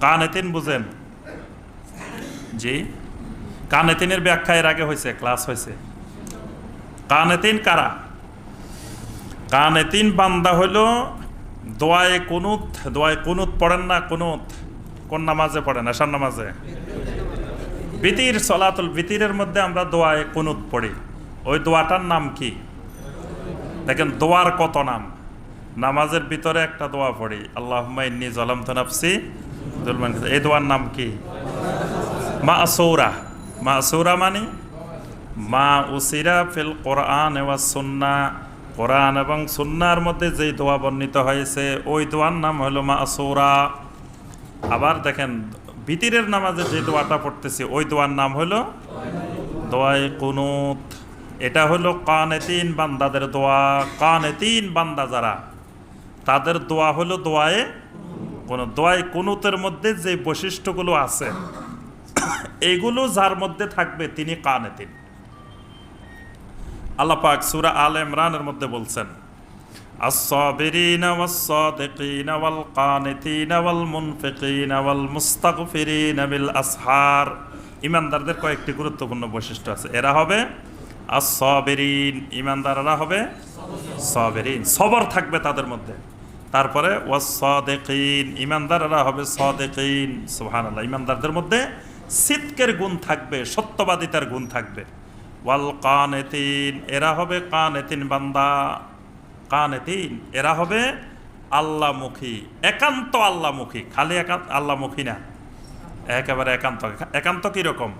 কানেতিন বুঝেন। জি? কানেতিনের ব্যাখ্যা এর আগে হয়েছে ক্লাস হয়েছে কানেতিন কারা? কানেতিন বান্দা হইল দোয়ায়ে কুনুত দোয়ায়ে কুনুত পড়েন না, কুনুত। কোন নামাজে পড়েন? এসার নামাজে? বিতির, সলাতুল বিতিরের মধ্যে আমরা দোয়ায় কুনুত পড়ি। ওই দোয়াটার নাম কি? দেখেন, দোয়ার কত নাম? নামাজের ভিতরে একটা দোয়া পড়ি আল্লাহ ইন্নি জলাম নাফসি জুলমান। এই দোয়ার নাম কি? মা আসৌরা মা আসৌরা মানে? মা উসিরা ফিল কোরআন এবং সুন্না। কোরআন এবং সুন্নার মধ্যে যেই দোয়া বর্ণিত হয়েছে, ওই দোয়ার নাম হলো মা আসৌরা আবার দেখেন বিতিরের নামাজে যে দোয়াটা পড়তেছি, ওই দোয়ার নাম হলো দোয়ায় কুনুত। এটা হলো কানেতিন বান্দাদের দোয়া। কানেতিন বান্দা যারা, তাদের দোয়া হলো দোয়ায়ে কোন দোয়ায় কুনুতের মধ্যে যে বৈশিষ্ট্যগুলো আছে এগুলো যার মধ্যে থাকবে তিনি কানেতিন আল্লাহ পাক সূরা আল ইমরানের মধ্যে বলছেন الصابرين والصادقين والقانتين والمنفقين والمستغفرين بالأسحار ইমানদারদের কয়েকটি গুরুত্বপূর্ণ বৈশিষ্ট্য আছে এরা হবে আসবেরিন ইমানদাররা হবে সবেরিন সবর থাকবে তাদের মধ্যে তারপরে ওয়াসদেকিন ইমানদাররা হবে সদেকিন, সুবহানাল্লাহ। ইমানদারদের মধ্যে সিতকের গুণ থাকবে, সত্যবাদিতার গুণ থাকবে। ওয়াল কানেতিন এরা হবে কান কানেতিন বান্দা। কানেতিন, এরা হবে আল্লাহমুখী একান্ত আল্লাহমুখী খালি একান্ত আল্লাহমুখী না। একেবারে একান্ত। একান্ত কীরকম?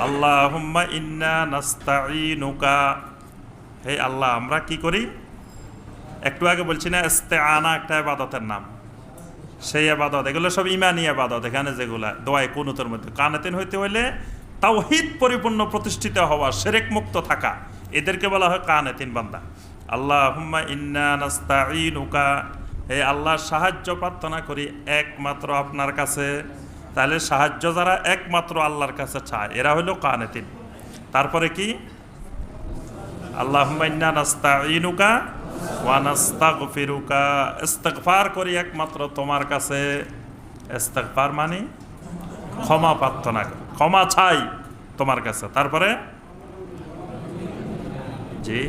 আল্লাহ ইন্না নাস্তাইনুকা হে আল্লাহ, আমরা কি করি? একটু আগে বলছি না আনা একটা আবাদতের নাম। সেই আবাদত এগুলো সব ইমানি আবাদত এখানে যেগুলা দোয়ায় কুনুতের মধ্যে। কানেতিন হইতে হইলে তাওহিদ পরিপূর্ণ প্রতিষ্ঠিত হওয়া, সেরেক মুক্ত থাকা, এদেরকে বলা হয় কানেতিন বান্দা। আল্লাহ নাস্তাইনুকা হে আল্লাহ সাহায্য প্রার্থনা করি একমাত্র আপনার কাছে। তাহলে সাহায্য যারা একমাত্র আল্লাহর কাছে চায়, এরা হলো কানেতিন। তারপরে কি? আল্লাহ ইন্না নাস্তাইনুকা ওয়া নাস্তাগফিরুকা, ইস্তিগফার করি একমাত্র তোমার কাছে। ইস্তিগফার মানে ক্ষমা প্রার্থনা ক্ষমা চাই তোমার কাছে। তারপরে? জি।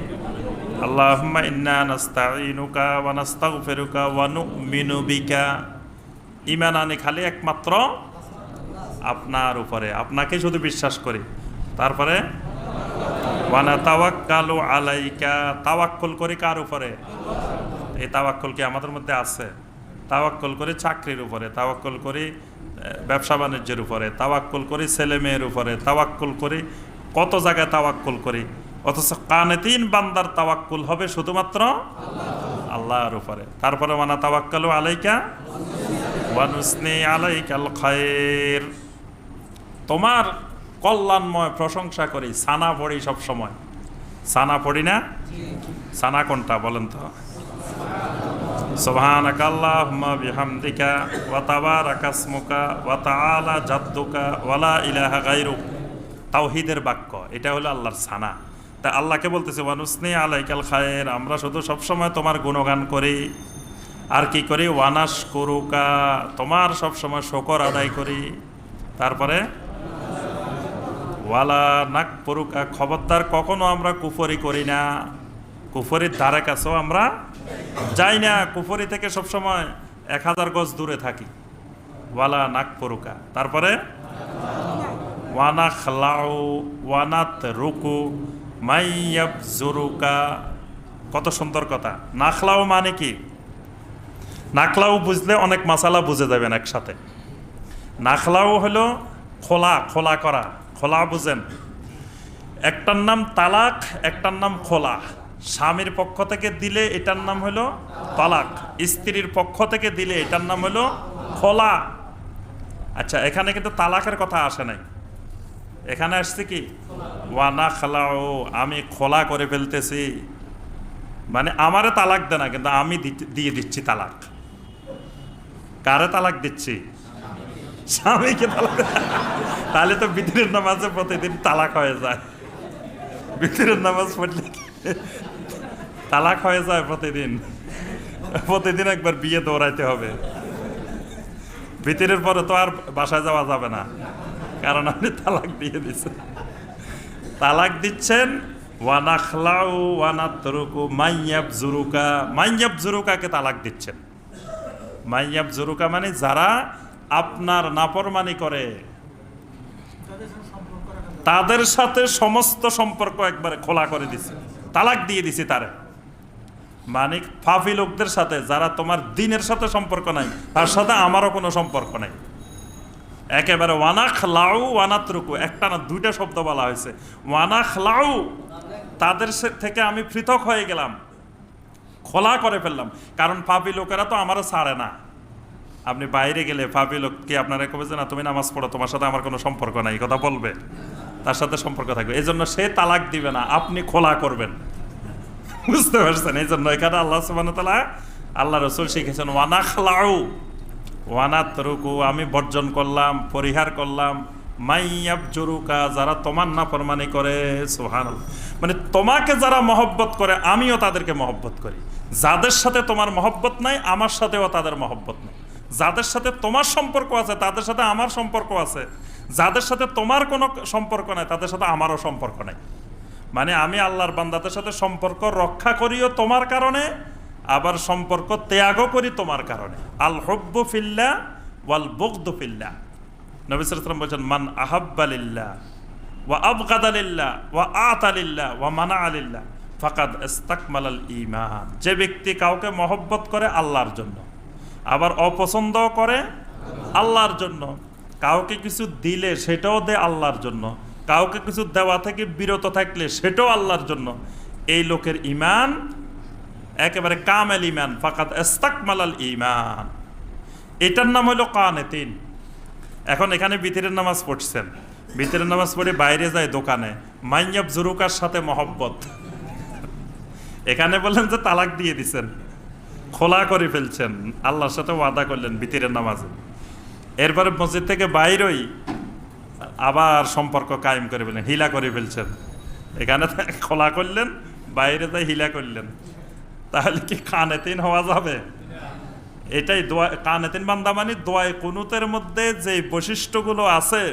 আল্লাহুম্মা ইন্না নাস্তাইনুকা ওয়া নাস্তাগফিরুকা ওয়া নু'মিনু বিকা। ঈমান আনি খালি একমাত্র আপনার উপরে। আপনাকে শুধু বিশ্বাস করি। তারপরে? ওয়ানা তাওয়াক্কালু আলাইকা, তাওয়াক্কুল করি কার উপরে? এই তাওয়াক্কুল কি আমাদের মধ্যে আছে? তাওয়াক্কুল করি চাকরির উপরে, তাওয়াক্কুল করি ব্যবসা বাণিজ্যের উপরে, তাওয়াক্কুল করি ছেলে মেয়ের উপরে, তাওয়াক্কুল করি কত জায়গায় তাওয়াক্কুল করি? অথচ কানেতিন বান্দার তাওয়াক্কুল হবে শুধুমাত্র আল্লাহর উপরে। তারপরে ওয়ানা তাওয়াক্কালু আলাইকা? ওয়ানুসনি আলাইকাল খায়ের তোমার কল্যাণময় প্রশংসা করি, সানা পড়ি সব সময়। সানা পড়ি না? সানা কোনটা বলেন তো? বিহামদিকা ওয়া তাবারাকা ইসমুকা ওয়া তাআলা জাদ্দুকা ওয়ালা ইলাহা গায়রুক। তাওহীদের বাক্য, এটা হলো আল্লাহর সানা। তা আল্লাহকে বলতেছে, ওয়ানুসনি আলাইকাল খায়ের আমরা শুধু সব সময় তোমার গুণগান করি। আর কি করি? ওয়ানাস করুকা তোমার সবসময় শকর আদায় করি। তারপরে? ওয়ালা নাক পরুকা খবরদার কখনো আমরা কুফরি করি না। কুফরির ধারে কাছেও আমরা যাই না। কুফরি থেকে সবসময় এক হাজার গজ দূরে থাকি। ওয়ালা নাক পরুকা। তারপরে? ওয়ানা ওয়ানাত রুকু মাইয়াব জুরুকা কত সুন্দর কথা। নাখলাও মানে কি? নাখলাও বুঝলে অনেক মাসালা বুঝে যাবেন একসাথে। নাখলাও হলো খোলা খোলা করা। খোলা বুঝেন। একটার নাম তালাক, একটার নাম খোলা। স্বামীর পক্ষ থেকে দিলে এটার নাম হলো তালাক। স্ত্রীর পক্ষ থেকে দিলে এটার নাম হলো খোলা। আচ্ছা এখানে কিন্তু তালাকের কথা আসে নাই। এখানে আসছে কি? ওয়ানা খালাও আমি খোলা করে ফেলতেছি। মানে আমারে তালাক দে না কিন্তু আমি দিয়ে দিচ্ছি তালাক। কারে তালাক দিচ্ছি? স্বামীকে তালাক তাহলে তো বিতিরের নামাজে প্রতিদিন তালাক হয়ে যায়। বিতিরের নামাজ পড়লে তালাক হয়ে যায় প্রতিদিন। প্রতিদিন একবার বিয়ে দৌড়াইতে হবে। ভিতরের পরে তো আর বাসায় যাওয়া যাবে না। কারণ আপনি তালাক দিয়ে দিচ্ছেন তালাক দিচ্ছেন, ওয়ানাখলাউ ওয়ানাতরুকু মাইয়াব জুরুকা মাইয়াব জুরুকাকে তালাক দিচ্ছেন। মাইয়াব জুরুকা মানে যারা আপনার নাপরমানি করে। তাদের সাথে সমস্ত সম্পর্ক একবারে খোলা করে দিছে। তালাক দিয়ে দিছি তারে। মানে ফাফি লোকদের সাথে যারা তোমার দিনের সাথে সম্পর্ক নাই তার সাথে আমারও কোনো সম্পর্ক নাই। একেবারে ওয়ানাখ লাউ ওয়ানাত্রুকু একটা না দুইটা শব্দ বলা হয়েছে। ওয়ানাখ লাউ তাদের থেকে আমি পৃথক হয়ে গেলাম। খোলা করে ফেললাম। কারণ পাপি লোকেরা তো আমারও ছাড়ে না। আপনি বাইরে গেলে পাপি লোক, কি আপনারা কবে যে না, তুমি নামাজ পড়ো, তোমার সাথে আমার কোনো সম্পর্ক নাই। কথা বলবে। তার সাথে সম্পর্ক থাকবে। এই জন্য সে তালাক দিবে না, আপনি খোলা করবেন। বুঝতে পারছেন? এই জন্য এখানে আল্লাহ সুবাহ আল্লাহ রসুল শিখেছেন ওয়ানা খালাউ ওয়ানা তরুকু আমি বর্জন করলাম, পরিহার করলাম। মাইয়াব জরুকা যারা তোমার না ফরমানি করে সোহান মানে তোমাকে যারা মহব্বত করে, আমিও তাদেরকে মহব্বত করি। যাদের সাথে তোমার মহব্বত নাই, আমার সাথেও তাদের মহব্বত নেই। যাদের সাথে তোমার সম্পর্ক আছে, তাদের সাথে আমার সম্পর্ক আছে। যাদের সাথে তোমার কোনো সম্পর্ক নাই, তাদের সাথে আমারও সম্পর্ক নাই। মানে আমি আল্লাহর বান্দাদের সাথে সম্পর্ক রক্ষা করিও তোমার কারণে, আবার সম্পর্ক ত্যাগও করি তোমার কারণে। আল হব্বু ফিল্লা ওয়াল বগদু ফিল্লা। নবী সাল্লাম বলছেন, মান আহাব্বালিল্লাহ ওয়া আবগাদালিল্লাহ ওয়া আতালিল্লাহ ওয়া মানা আলিল্লাহ ফাকাদ ইস্তাকমাল ঈমান। যে ব্যক্তি কাউকে মহব্বত করে আল্লাহর জন্য। আবার অপছন্দ করে আল্লাহর জন্য। কাউকে কিছু দিলে সেটাও দে আল্লাহর জন্য। কাউকে কিছু দেওয়া থেকে বিরত থাকলে সেটাও আল্লাহর জন্য। এই লোকের ইমান একেবারে কামেল ইমান ফাকাত এস্তাকমালাল ইমান এটার নাম হলো কানেতিন। এখন এখানে বিতিরের নামাজ পড়ছেন। বিতিরের নামাজ পড়ে বাইরে যায় দোকানে। মাইয়াব জুরুকার সাথে মহব্বত। এখানে বললেন যে তালাক দিয়ে দিছেন। খোলা করে ফেলছেন। আল্লাহর সাথে ওয়াদা করলেন বিতিরের নামাজে। এরপরে মসজিদ থেকে বাইরই আবার সম্পর্ক কায়েম করে ফেললেন হিলা করে ফেলছেন। এখানে খোলা করলেন, বাইরে তাই হিলা করলেন। তাহলে কি কানেতিন হওয়া যাবে? এটাই দোয়া, কানেতিন বান্দা মানে দোয়ায় কুনুতের মধ্যে যে বৈশিষ্ট্যগুলো আছে,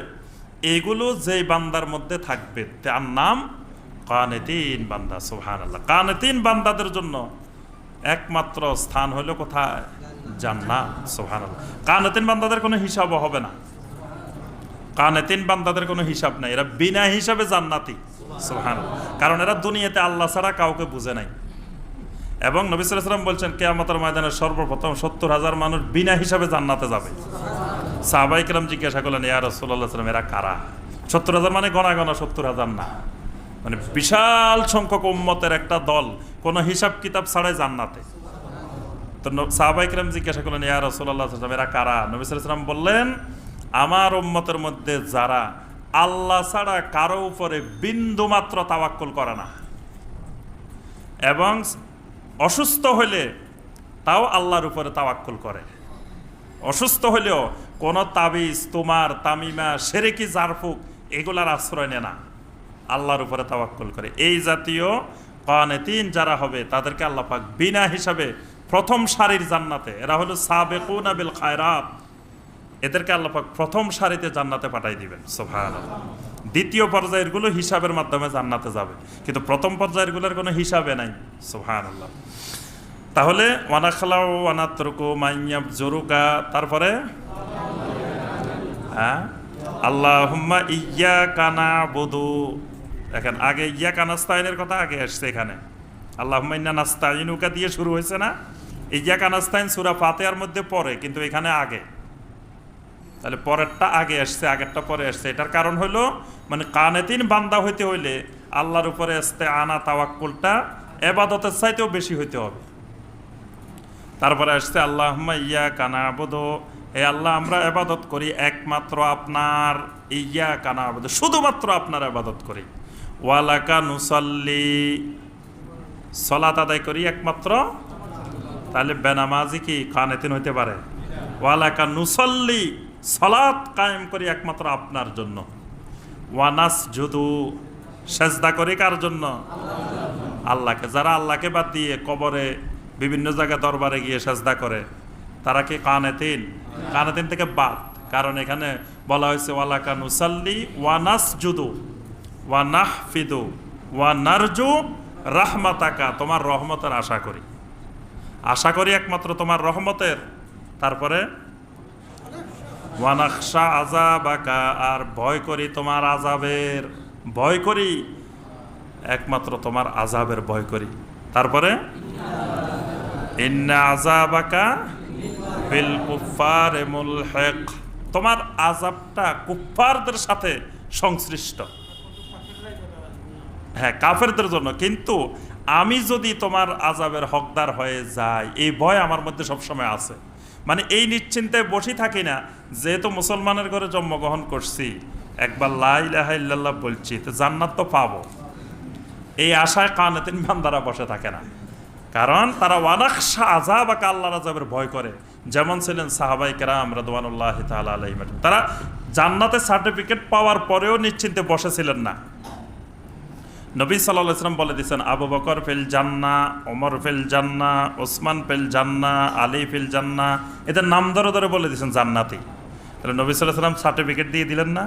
এগুলো যেই বান্দার মধ্যে থাকবে। তার নাম কানেতিন বান্দা সুহান আল্লাহ কানেতিন বান্দাদের জন্য একমাত্র স্থান হলো কোথায়? জান্নাত সুহান কানেতিন বান্দাদের কোনো হিসাব হবে না। কানেতিন বান্দাদের কোনো হিসাব নাই। এরা বিনা হিসাবে জান্নাতি সুহান কারণ এরা দুনিয়াতে আল্লাহ ছাড়া কাউকে বুঝে নাই। এবং নবী সাল্লাম বলছেন, কেয়ামতের ময়দানে সর্বপ্রথম সত্তর হাজার মানুষ বিনা হিসাবে জান্নাতে যাবে। সাহাবাই কিরাম জিজ্ঞাসা করলেন, ইয়া রসুল্লাহ এরা কারা? সত্তর হাজার মানে গণা গণা, সত্তর হাজার না। মানে বিশাল সংখ্যক উম্মতের একটা দল, কোনো হিসাব কিতাব ছাড়াই জান্নাতে। তো সাহাবাই কিরাম জিজ্ঞাসা করলেন, ইয়া সাল্লাম এরা কারা? নবী সাল্লাম বললেন, আমার উম্মতের মধ্যে যারা আল্লাহ ছাড়া কারও উপরে বিন্দু মাত্র তাওয়াক্কুল করে না এবং অসুস্থ হলে তাও আল্লাহর উপরে তাওয়াক্কুল করে। অসুস্থ হলেও কোনো তাবিজ, তোমার, তামিমা, সেরেকি, জারফুক এগুলার আশ্রয় নেয় না। আল্লাহর উপরে তাওয়াক্কুল করে। এই জাতীয় কানেতিন যারা হবে, তাদেরকে আল্লাহ পাক বিনা হিসাবে প্রথম সারির জান্নাতে, এরা হলো সাবেকুনা বিল খায়রাত, এদেরকে আল্লাহ পাক প্রথম সারিতে জান্নাতে পাঠাই দিবেন। সোভান দ্বিতীয় পর্যায়েরগুলো হিসাবের মাধ্যমে জান্নাতে যাবে। কিন্তু প্রথম পর্যায়েরগুলোর কোনো হিসাবে নাই। সোভান আল্লাহ তাহলে ওয়ানাখলা ওয়ানাত্রকু মাইয়াব জরুকা তারপরে? হ্যাঁ? আল্লাহ ইয়া কানা বধু এখন আগে ইয়া কানাস্তাইনের কথা আগে আসছে এখানে। আল্লাহ হুম্মা নাস্তাইনুকা দিয়ে শুরু হয়েছে না? এই ইয়া কানাস্তাইন সুরা ফাতেহার মধ্যে পড়ে, কিন্তু এখানে আগে। তাহলে পরেরটা আগে আসছে, আগেরটা পরে আসছে। এটার কারণ হলো মানে কানেতিন বান্দা হইতে হইলে আল্লাহর উপরে আসতে আনা তাওয়াক্কুলটা এবাদতের চাইতেও বেশি হইতে হবে। তারপরে আসছে আল্লাহ ইয়া কানা আবদ হে আল্লাহ, আমরা এবাদত করি একমাত্র আপনার ইয়া কানা আবদ শুধুমাত্র আপনার আবাদত করি। ওয়ালাকা নুসাল্লি। সলাত আদায় করি একমাত্র। তাহলে বেনামাজি কি কানেতিন হইতে পারে? ওয়ালাকা নুসল্লি, সলাত কায়েম করি একমাত্র আপনার জন্য। ওয়ানাস যদু সেজদা করি কার জন্য? আল্লাহকে। যারা আল্লাহকে বাদ দিয়ে কবরে বিভিন্ন জায়গায় দরবারে গিয়ে সেজদা করে, তারা কি কান কানেতিন কানেতিন থেকে বাদ। কারণ এখানে বলা হয়েছে ওয়ালাকা নুসাল্লি ওয়ানাস জুদু ওয়ানাহ ফিদু ওয়ানারজু রাহমাতাকা, তোমার রহমতের আশা করি। আশা করি একমাত্র তোমার রহমতের। তারপরে ওয়ানাকশা আজাবাকা আর ভয় করি তোমার আজাবের ভয় করি, একমাত্র তোমার আজাবের ভয় করি। তারপরে, ইন্না আজাবাকা বিল কুফার তোমার আজাবটা কুফারদের সাথে সংশ্লিষ্ট। হ্যাঁ কাফেরদের জন্য। কিন্তু আমি যদি তোমার আজাবের হকদার হয়ে যাই, এই ভয় আমার মধ্যে সবসময় আছে। মানে এই নিশ্চিন্তায় বসে থাকি না, যেহেতু মুসলমানের ঘরে জন্মগ্রহণ করছি, একবার লাইলাহা ইল্লাল্লাহ বলছি, তো জান্নাত তো পাবো। এই আশায় কানে তিন বান্দারা বসে থাকে না। কারণ তারা ওয়ানাকশা আজাব আকা আল্লাহ আজাবের ভয় করে। যেমন ছিলেন সাহাবাই কেরাম রাদওয়ানুল্লাহ আলাইহিম আজমাইন। তারা জান্নাতের সার্টিফিকেট পাওয়ার পরেও নিশ্চিন্তে বসেছিলেন না। নবী সাল্লাহ ইসলাম বলে দিয়েছেন, আবু বকর ফিল জান্না ওমর ফিল জান্না ওসমান ফিল জান্না আলী ফিল জান্না এদের নাম ধরে ধরে বলে দিয়েছেন জান্নাতি। তাহলে নবী সাল্লাহ সাল্লাম সার্টিফিকেট দিয়ে দিলেন না?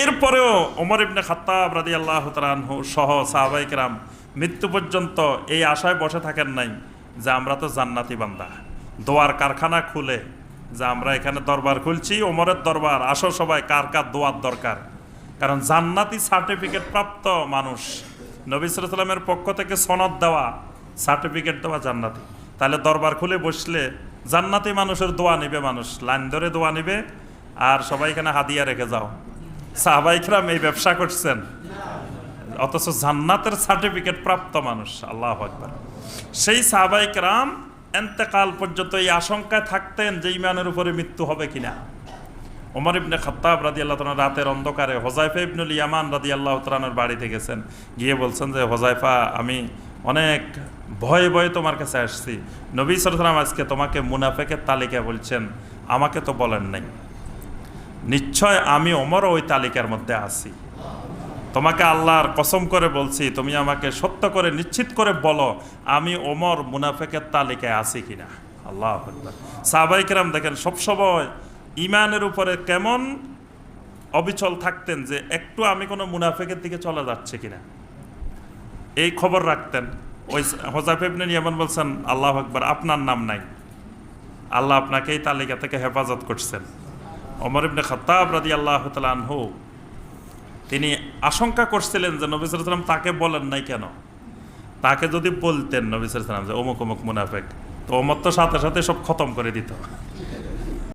এরপরেও ওমর ইবনে খাত্তাব রাদি আল্লাহ তালানহু সহ সাহাবাইকরাম মৃত্যু পর্যন্ত এই আশায় বসে থাকেন নাই যে আমরা তো জান্নাতি বান্দা। দোয়ার কারখানা খুলে যে আমরা এখানে দরবার খুলছি ওমরের দরবার, আসো সবাই, কার কার দোয়ার দরকার? কারণ জান্নাতি সার্টিফিকেট প্রাপ্ত মানুষ নবী সাল্লামের পক্ষ থেকে সনদ দেওয়া, সার্টিফিকেট দেওয়া জান্নাতি। তাহলে দরবার খুলে বসলে জান্নাতি মানুষের দোয়া নিবে মানুষ, লাইন ধরে দোয়া নিবে, আর সবাই এখানে হাদিয়া রেখে যাও। সাহবাইকরাম এই ব্যবসা করছেন, অথচ জান্নাতের সার্টিফিকেট প্রাপ্ত মানুষ, আল্লাহ আকবার। সেই সাহবাইকরাম এন্তেকাল পর্যন্ত এই আশঙ্কায় থাকতেন যে ইমানের উপরে মৃত্যু হবে কিনা। ওমর ইবনে খত্তাব রাদি আল্লাহ তালার রাতের অন্ধকারে হোজাইফা ইবনুল ইয়ামান রাদি আল্লাহ তালানোর বাড়িতে গেছেন। গিয়ে বলছেন যে হোজাইফা আমি অনেক ভয়ে ভয়ে তোমার কাছে আসছি। নবী সালাম আজকে তোমাকে মুনাফেকের তালিকা বলছেন। আমাকে তো বলেন নাই। নিশ্চয় আমি ওমরও ওই তালিকার মধ্যে আছি। তোমাকে আল্লাহর কসম করে বলছি, তুমি আমাকে সত্য করে, নিশ্চিত করে বলো, আমি ওমর মুনাফেকের তালিকায় আছি কিনা। আল্লাহ সাহবাই কিরাম দেখেন, সবসময় ইমানের উপরে কেমন অবিচল থাকতেন যে একটু আমি কোনো মুনাফেকের দিকে চলে যাচ্ছে কিনা। এই খবর রাখতেন। ওই হোজাফেবনে যেমন বলছেন, আল্লাহ আকবর, আপনার নাম নাই। আল্লাহ আপনাকে এই তালিকা থেকে হেফাজত করছেন। অমর ইবনে খত্তাব রাদি আল্লাহ আনহু, তিনি আশঙ্কা করছিলেন যে নবী সালাম তাকে বলেন নাই কেন? তাকে যদি বলতেন নবী সালাম যে অমুক অমুক মুনাফেক, তো ওমর তো সাথে সাথে সব খতম করে দিত।